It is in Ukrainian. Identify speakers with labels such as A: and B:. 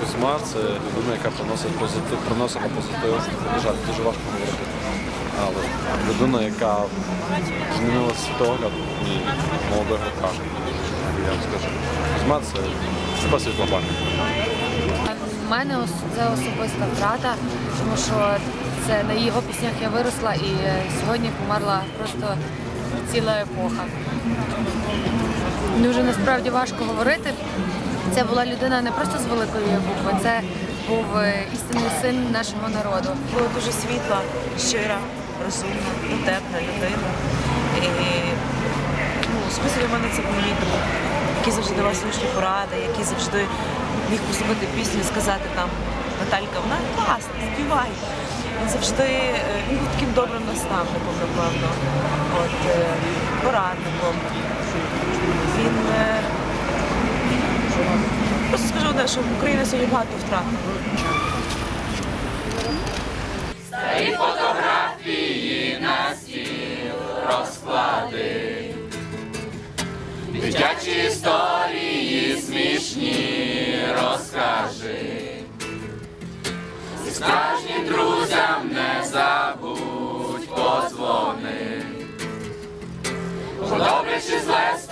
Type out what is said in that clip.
A: Кузьма це людина, яка приносить позитив, приносила позитив. На жаль, дуже важко говорити. Але людина, яка змінила світогляд і молодого гравця. Я вам скажу. Кузьма це хіба світла пам'ять.
B: У мене це особиста втрата, тому що це на його піснях я виросла і е, сьогодні померла просто ціла епоха. Дуже насправді важко говорити. Це була людина не просто з великої букви, це був е, істинний син нашого народу.
C: Була дуже світла, щира, розумна, дотепна людина. І ну, особисто для мене це друг, який завжди давав слушні поради, який завжди міг послухати пісню і сказати там Наталька, вона класна, співай. Він завжди е, він був таким добрим наставником, напевно, от, е, порадником. Він що Україна сьогодні багато втрат.
D: Дитячі історії смішні розкажи. І справжнім друзям не забудь подзвони. Добре чи зле.